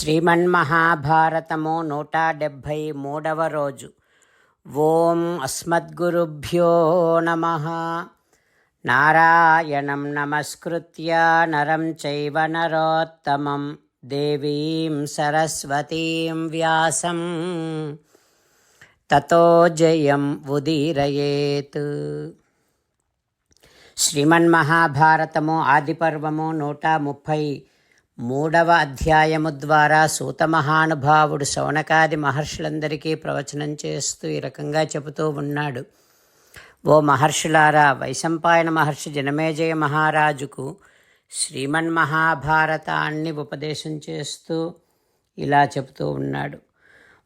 శ్రీమన్మహాభారతము నూట డెబ్భై మూడవ రోజు. ఓం అస్మద్గురుభ్యో నమ. నారాయణం నమస్కృత్య నరం చైవ నరోత్తమం దేవీం సరస్వతీం వ్యాసం. తతో జయం ఉదీరయేత్. శ్రీమన్మహాభారతము ఆదిపర్వము నూట ముప్పై మూడవ అధ్యాయము ద్వారా సూత మహానుభావుడు శౌనకాది మహర్షులందరికీ ప్రవచనం చేస్తూ ఈ రకంగా చెబుతూ ఉన్నాడు. ఓ మహర్షులారా వైశంపాయన మహర్షి జనమేజయ మహారాజుకు శ్రీమన్ మహాభారతాన్ని ఉపదేశం చేస్తూ ఇలా చెబుతూ ఉన్నాడు.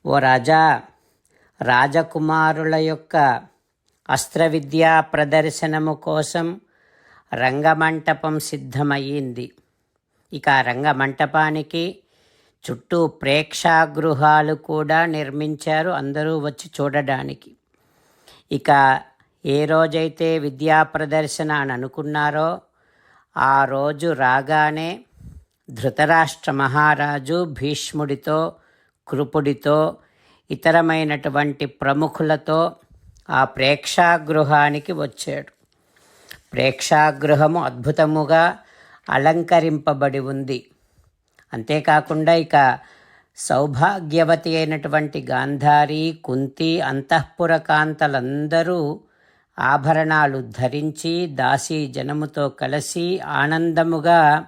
ఓ రాజా రాజకుమారుల యొక్క అస్త్ర విద్యా ప్రదర్శనము కోసం రంగమంటపం సిద్ధమయ్యింది. ఇక రంగమంటపానికి చుట్టూ ప్రేక్షాగృహాలు కూడా నిర్మించారు అందరూ వచ్చి చూడడానికి. ఇక ఏ రోజైతే విద్యా ప్రదర్శన అని అనుకున్నారో ఆ రోజు రాగానే ధృతరాష్ట్ర మహారాజు భీష్ముడితో కృపుడితో ఇతరమైనటువంటి ప్రముఖులతో ఆ ప్రేక్షాగృహానికి వచ్చాడు. ప్రేక్షాగృహము అద్భుతముగా అలంకరింపబడి ఉంది. అంతేకాకుండా ఇక సౌభాగ్యవతి అయినటువంటి గాంధారి కుంతి అంతఃపుర కాంతలందరూ ఆభరణాలు ధరించి దాసీ జనముతో కలిసి ఆనందముగా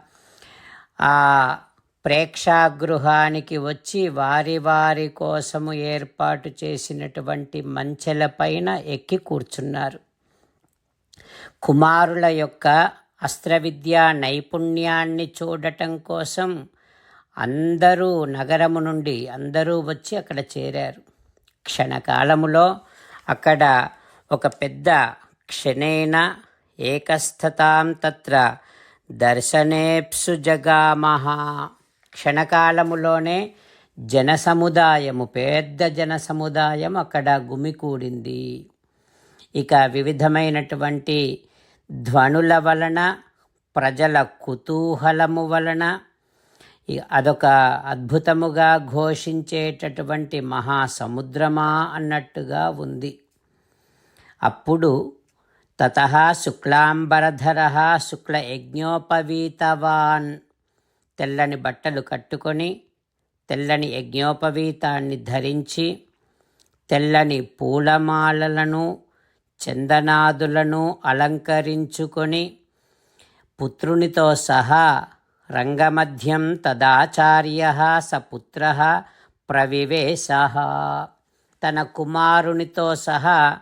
ఆ ప్రేక్షాగృహానికి వచ్చి వారి వారి కోసము ఏర్పాటు చేసినటువంటి మంచెలపైన ఎక్కి కూర్చున్నారు. కుమారుల యొక్క అస్త్రవిద్యా నైపుణ్యాన్ని చూడటం కోసం అందరూ నగరము నుండి అందరూ వచ్చి అక్కడ చేరారు. క్షణకాలములో అక్కడ ఒక పెద్ద క్షణేన ఏకస్థతాం తత్ర దర్శనేప్సు జగామహ. క్షణకాలములోనే జనసముదాయము పెద్ద జన సముదాయం అక్కడ గుమికూడింది. ఇక వివిధమైనటువంటి ధ్వనుల వలన ప్రజల కుతూహలము వలన అదొక అద్భుతముగా ఘోషించేటటువంటి మహాసముద్రమా అన్నట్టుగా ఉంది. అప్పుడు తత శుక్లాంబరధర శుక్ల యజ్ఞోపవీతవాన్ తెల్లని బట్టలు కట్టుకొని తెల్లని యజ్ఞోపవీతాన్ని ధరించి తెల్లని పూలమాలలను చందనాదులను అలంకరించుకొని పుత్రునితో సహా రంగమధ్యం తదాచార్య సపుత్ర ప్రవివేశ. తన కుమారునితో సహా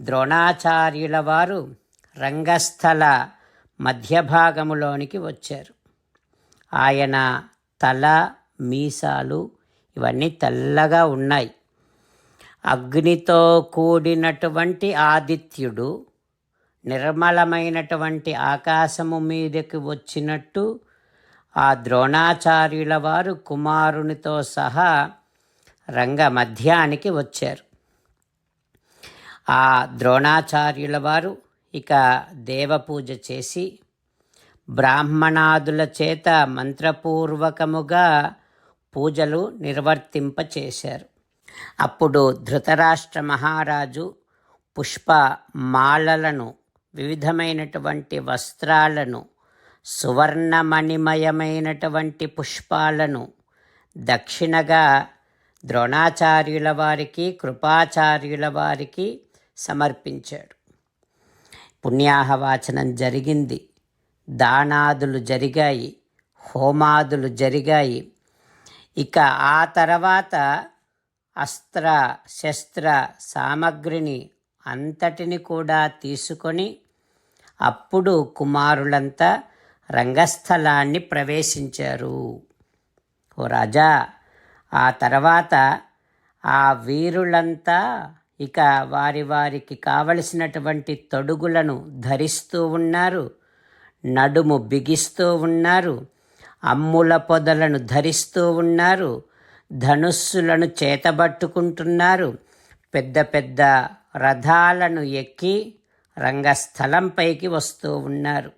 ద్రోణాచార్యుల వారు రంగస్థల మధ్యభాగములోనికి వచ్చారు. ఆయన తల మీసాలు ఇవన్నీ తెల్లగా ఉన్నాయి. అగ్నితో కూడినటువంటి ఆదిత్యుడు నిర్మలమైనటువంటి ఆకాశము మీదకి వచ్చినట్టు ఆ ద్రోణాచార్యుల వారు కుమారునితో సహా రంగ మధ్యానికి వచ్చారు. ఆ ద్రోణాచార్యుల వారు ఇక దేవపూజ చేసి బ్రాహ్మణాదుల చేత మంత్రపూర్వకముగా పూజలు నిర్వర్తింపచేశారు. అప్పుడు ధృతరాష్ట్ర మహారాజు పుష్ప మాలలను వివిధమైనటువంటి వస్త్రాలను సువర్ణమణిమయమైనటువంటి పుష్పాలను దక్షిణగా ద్రోణాచార్యుల వారికి కృపాచార్యుల వారికి సమర్పించాడు. పుణ్యాహవాచనం జరిగింది. దానాదులు జరిగాయి. హోమాదులు జరిగాయి. ఇక ఆ తర్వాత అస్త్ర శస్త్ర సామగ్రిని అంతటిని కూడా తీసుకొని అప్పుడు కుమారులంతా రంగస్థలాన్ని ప్రవేశించారు. ఓ రాజా ఆ తర్వాత ఆ వీరులంతా ఇక వారి వారికి కావలసినటువంటి తొడుగులను ధరిస్తూ ఉన్నారు నడుము బిగిస్తూ ఉన్నారు అమ్ముల పొదలను ధరిస్తూ ఉన్నారు ధనుస్సులను చేతబట్టుకుంటున్నారు. పెద్ద పెద్ద రథాలను ఎక్కి రంగస్థలంపైకి వస్తూ ఉన్నారు.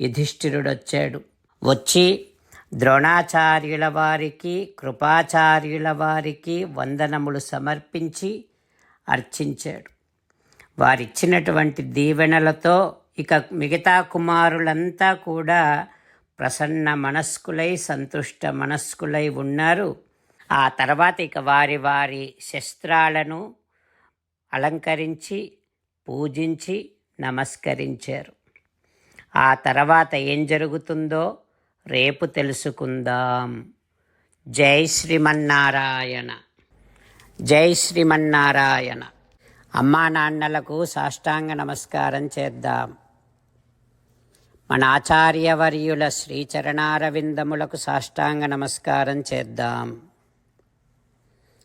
యుధిష్ఠిరుడొచ్చాడు. వచ్చి ద్రోణాచార్యుల వారికి కృపాచార్యుల వారికి వందనములు సమర్పించి అర్చించాడు. వారిచ్చినటువంటి దీవెనలతో ఇక మిగతా కుమారులంతా కూడా ప్రసన్న మనస్కులై సంతుష్ట మనస్కులై ఉన్నారు. ఆ తర్వాత ఇక వారి వారి శస్త్రాలను అలంకరించి పూజించి నమస్కరించారు. ఆ తర్వాత ఏం జరుగుతుందో రేపు తెలుసుకుందాం. జై శ్రీమన్నారాయణ. జై శ్రీమన్నారాయణ. అమ్మా నాన్నలకు సాష్టాంగ నమస్కారం చేద్దాం. మన ఆచార్యవర్యుల శ్రీచరణారవిందములకు సాష్టాంగ నమస్కారం చేద్దాం.